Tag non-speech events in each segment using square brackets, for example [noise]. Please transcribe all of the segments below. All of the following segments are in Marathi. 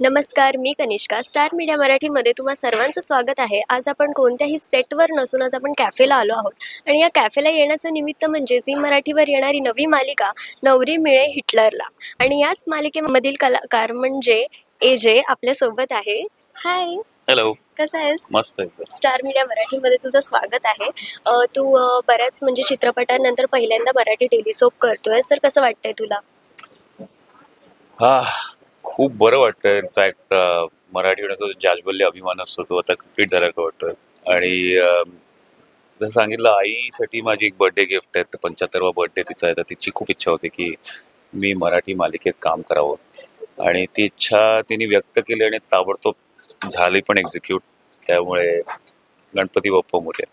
नमस्कार मी कनिष्का. स्टार मीडिया मराठीमध्ये तुम्हा सर्वांचं स्वागत आहे. आज आपण कोणत्याही सेटवर नसून आज आपण कॅफेला आलो आहोत. आणि या कॅफेला येण्याचं निमित्त म्हणजे झी मराठीवर येणारी नवी मालिका नवरी मिळे हिटलरला. आणि याच मालिकेमधील कलाकार म्हणजे ए जे आपल्यासोबत आहे. हाय हॅलो कसं आहेस? मस्त स्टार मीडिया मराठीमध्ये तुझं स्वागत आहे. तू बऱ्याच म्हणजे चित्रपटांनंतर पहिल्यांदा मराठी टेलिसोप करतोयस. तर कसं वाटतंय तुला? खूप बरं वाटतं इनफॅक्ट मराठी होण्याचा जाजबल्य अभिमान असतो तो आता कंप्लीट झाल्यासारखं वाटतं आणि जसं सांगितलं आईसाठी माझी एक बर्थडे गिफ्ट आहे. तर पंच्याहत्तरवा बर्थडे तिचा आहे. तर तिची खूप इच्छा होती की मी मराठी मालिकेत काम करावं. आणि ती इच्छा तिने व्यक्त केली आणि ताबडतोब झाली पण एक्झिक्यूट त्यामुळे गणपती बाप्पा मोठ्या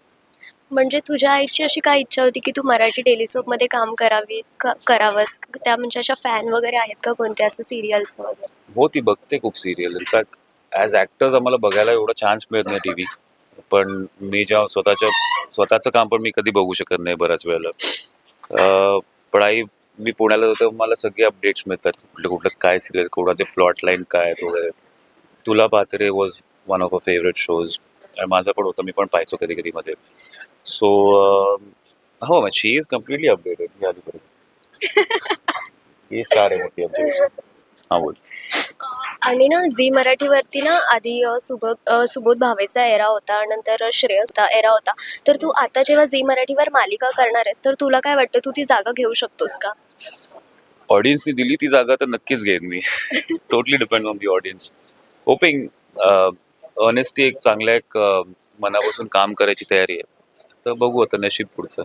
म्हणजे तुझ्या आईची अशी काय इच्छा होती की तू मराठी टेलिसोपमध्ये काम करावी क- करावंस? त्या म्हणजे अशा फॅन वगैरे आहेत का कोणत्या असं सिरियल्स वगैरे? हो ती बघते खूप सिरियल इनफॅक्ट ॲज ॲक्टर्स आम्हाला बघायला एवढा चान्स मिळत नाही टी व्ही पण मी जेव्हा स्वतःच्या स्वतःचं काम पण मी कधी बघू शकत नाही बऱ्याच वेळेला. अं, पण आई मी पुण्याला जातो मला सगळे अपडेट्स मिळतात. कुठलं कुठलं काय सिरियल कोणाचे प्लॉट लाईन काय आहेत वगैरे. तुला पात्रे was one of a favourite shows माझा पण होता मी पण पाहायचो कधी कधी मध्ये सो हो शी इज कम्प्लिटली अपडेटेड अलीकडे स्टार आहे मोठी अपडेट हां बोल. आणि ना झी मराठीवरती ना आधी सुबोध सुबोध भावेचा एरा होता नंतर श्रेयसचा एरा होता. तर तू आता जेव्हा झी मराठीवर मालिका करणार आहेस तर तुला काय वाटतं? तू ती जागा घेऊ शकतोस का? ऑडियन्सनी दिली ती जागा तर नक्कीच घेईन मी. Totally depend on the audience hoping honesty एक चांगल्या एक अं, मनापासून काम करायची तयारी आहे. तर बघू आता नशीब पुढचं.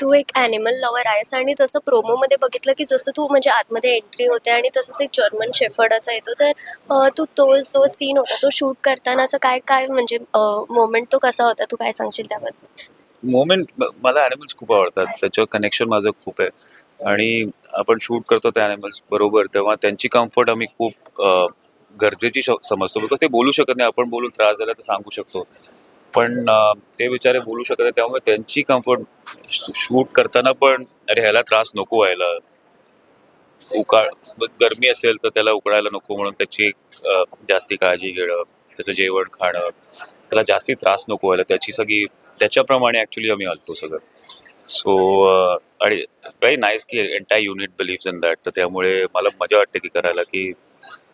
तू एक ॲनिमल लवर आहेस आणि जसं प्रोमोमध्ये बघितलं की जसं तू म्हणजे आतमध्ये एंट्री होते आणि तसंच एक जर्मन शेफर्ड असा येतो तर अ, तू तो जो सीन होता तो शूट करतानाचा काय काय म्हणजे मोमेंट तो कसा होता? तू काय सांगशील त्याबद्दल? मोमेंट मला ॲनिमल्स खूप आवडतात. त्याच्यावर कनेक्शन माझं खूप आहे. आणि आपण शूट करतो त्या ॲनिमल्स बरोबर तेव्हा त्यांची कम्फर्ट आम्ही खूप अं, गरजेची समजतो. बिकॉज ते बोलू शकत नाही. आपण बोलून त्रास झाला तर सांगू शकतो. पण ते बिचारे बोलू शकत नाही. त्यामुळे त्यांची कम्फर्ट शूट करताना पण अरे ह्याला त्रास नको व्हायला. उकाळ गरमी असेल तर त्याला उकळायला नको म्हणून त्याची जास्ती काळजी घेणं त्याचं जेवण खाणं त्याला जास्ती त्रास नको व्हायला. त्याची सगळी त्याच्याप्रमाणे ॲक्च्युली आम्ही हलतो सगळं. सो आणि व्हेरी नाईस की entire unit believes in that तर त्यामुळे मला मजा वाटते की करायला की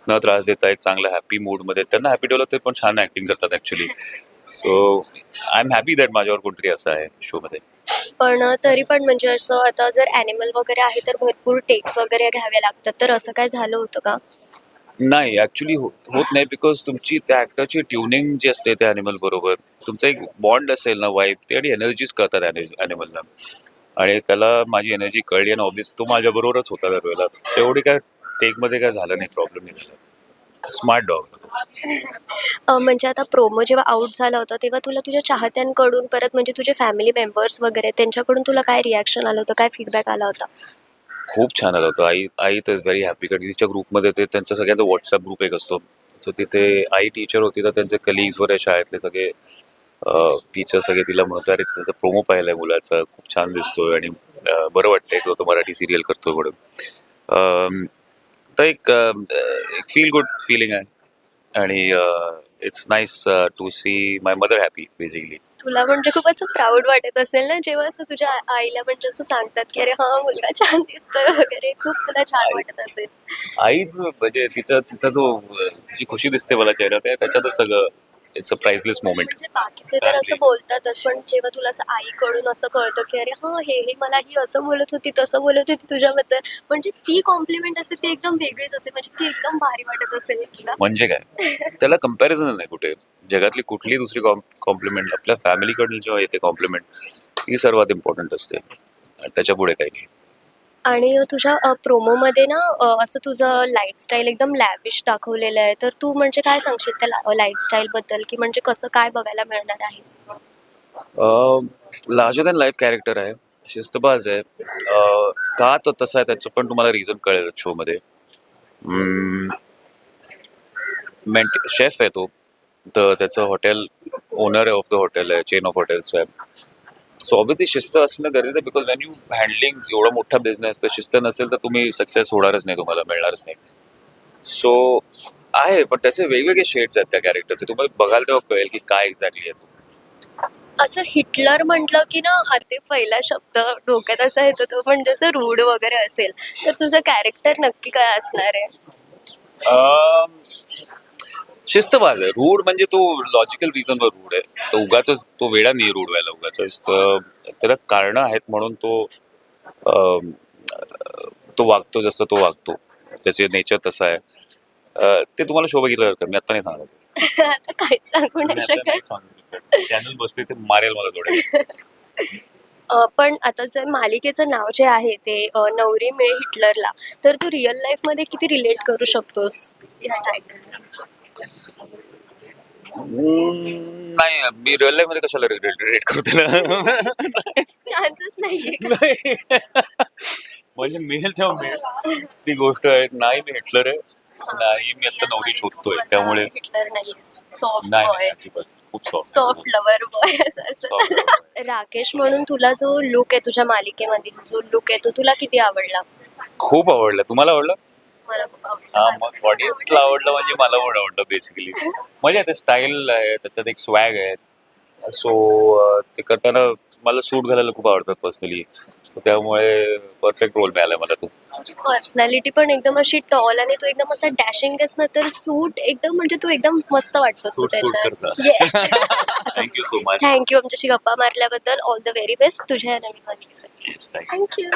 न त्रास देता एक चांगल्या हॅपी मूडमध्ये त्यांना हॅपी ठेवलं ते पण छान ॲक्टिंग करतात actually so I am happy that माझ्यावर कोणतरी असं आहे शोमध्ये पण तरी पण म्हणजे असं आता जर ॲनिमल वगैरे आहे तर भरपूर टेक्स वगैरे घ्यावे लागतात. तर असं काय झालं होतं का? नाही ॲक्च्युली होत नाही बिकॉज तुमची त्या ॲक्टरची ट्युनिंग जी असते त्या ॲनिमल बरोबर तुमचा एक बॉन्ड असेल ना वाईफ ते आणि एनर्जीज कळतात ॲनिमलला आणि त्याला माझी एनर्जी कळली आणि ऑब्वियस तो माझ्याबरोबरच होता दरवेळेला. तेवढी काय टेकमध्ये काय झालं नाही प्रॉब्लेम नाही झाला. Smart dog? अ, म्हणजे आता प्रोमो जेव्हा आउट झाला होता तेव्हा तुला तुझ्या चाहत्यांकडून परत म्हणजे तुझे फॅमिली मेंबर्स वगैरे त्यांच्याकडून तुला काय रिॲक्शन आलं होतं काय फीडबॅक आला होता? खूप छान आलं होतं. आई आई तर व्हेरी हॅपी कारण तिच्या ग्रुपमध्ये ते त्यांचा सगळ्यांचा व्हॉट्सअप ग्रुप एक असतो. सो तिथे आई टीचर होती तर त्यांचे कलिग्स वगैरे शाळेतले सगळे टीचर सगळे तिला म्हणतो अरे त्याचा प्रोमो पाहिलाय मुलाचा खूप छान दिसतोय आणि अं, बरं वाटतंय की तो मराठी सिरियल करतोय म्हणून. अं, तर एक एक फील गुड फिलिंग आहे. आणि it's nice to see my mother happy basically तुला म्हणजे खूप असं प्राऊड वाटत असेल ना जेव्हा असं तुझ्या आईला म्हणजे असं सांगतात की अरे हा मुलगा छान दिसतोय वगैरे. खूप तुला छान वाटत असेल. आईच म्हणजे तिचा तिचा जो तिची खुशी दिसते मला चेहऱ्यात त्याच्यातच सगळं इट्स अ प्राइसलेस मोमेंट म्हणजे बाकीचे तर असं बोलतातच पण जेव्हा तुला असं आईकडून असं कळतं की अरे हा हे हे मला ही असं बोलत होती तसं बोलत होती तुझ्याबद्दल म्हणजे ती कॉम्प्लिमेंट असते ती एकदम वेगळीच असते म्हणजे ती एकदम भारी वाटत असेल तुला. म्हणजे काय? [laughs] त्याला कंपॅरिझन नाही कुठे. जगातली कुठली दुसरी कॉम्प्लिमेंट आपल्या फॅमिलीकडून जेव्हा येते कॉम्प्लिमेंट ती सर्वात इम्पॉर्टंट असते. आणि त्याच्या पुढे काही नाही. आणि तुझ्या प्रोमोमध्ये ना असं तुझं लाईफस्टाईल एकदम लॅविश दाखवलेलं आहे. तर तू म्हणजे काय सांगशील त्या लाईफस्टाईलबद्दल की म्हणजे कसं काय बघायला मिळणार आहे? लार्जर दॅन लाईफ कॅरेक्टर आहे. शिस्तबाज आहे. का तो तसा आहे त्याचं पण तुम्हाला रिझन कळेल शोमध्ये मेंट शेफ आहे तो. तर त्याचं हॉटेल ओनर आहे ऑफ द हॉटेल आहे चेन ऑफ हॉटेल्स आहे. सो ऑब्विसली शिस्त असणं गरजेचं आहे बिकॉज वेन यू हँडलिंग एवढा मोठा बिझनेस तर शिस्त नसेल तर तुम्ही सक्सेस होणारच नाही तुम्हाला मिळणारच नाही. सो आहे पण त्याचे वेगवेगळे शेड्स आहेत त्या कॅरेक्टरचे तुम्हाला बघायला तेव्हा कळेल की काय एक्झॅक्टली आहे तो. असं हिटलर म्हटलं की ना अगदी पहिला शब्द डोक्यात असा येतो तो पण जसं रूढ वगैरे असेल तर तुझं कॅरेक्टर नक्की काय असणार आहे? अम, शिस्तबाज आहे रूढ म्हणजे तो लॉजिकल रिझनवर रूढ आहे. तो उगाच तो वेळा नाही रूढ व्हायला उगाच त्याला कारणं आहेत म्हणून तो तो वागतो जसं तो वागतो. त्याचे नेचर तसं आहे. अ, ते तुम्हाला शो बघितलं का मी आता नाही सांगत. आता काहीच सांगू नाही शकत. चॅनल बसते ते मारेल मला थोडे. अ, पण आता जर मालिकेचं नाव जे आहे ते अ, नवरी मिळे हिटलरला तर तू रिअल लाईफमध्ये किती रिलेट करू शकतोस या टायटलला नाही मी रिअल लाईफमध्ये कशाला रिलेट करू त्याला? नाहीये. का? नाही. म्हणजे मिळेल तेव्हा मिळेल ती गोष्ट आहे नाही मी हिटलर आहे नाही मी आता नवरी शोधतोय त्यामुळे. हिटलर नाही सॉफ्ट नाही बॉय नाही, अजिबात. खूप सॉफ्ट सॉफ्ट लवर बॉय असं Soft असतं. राकेश म्हणून तुला जो लुक आहे तुझ्या मालिकेमधील जो लुक आहे तो तुला किती आवडला? खूप आवडलं. तुम्हाला आवडलं? हा मग ऑडियन्सला आवडलं म्हणजे मला पण आवडलं बेसिकली म्हणजे ते स्टाईल आहे त्याच्यात एक स्वॅग आहे. सो ते करताना मला सूट घालायला खूप आवडतात पर्सनली सो त्यामुळे परफेक्ट रोल मिळाला मला तो. पर्सनॅलिटी पण एकदम अशी टॉल आणि तो एकदम असा डॅशिंग आहेस ना तर सूट एकदम म्हणजे तू एकदम मस्त वाटतोस तू सूट सूट त्याच्यात. Yes thank you so much thank you आमच्याशी गप्पा मारल्याबद्दल ऑल द व्हेरी बेस्ट तुझ्या नवीन मालिकेसाठी थँक्यू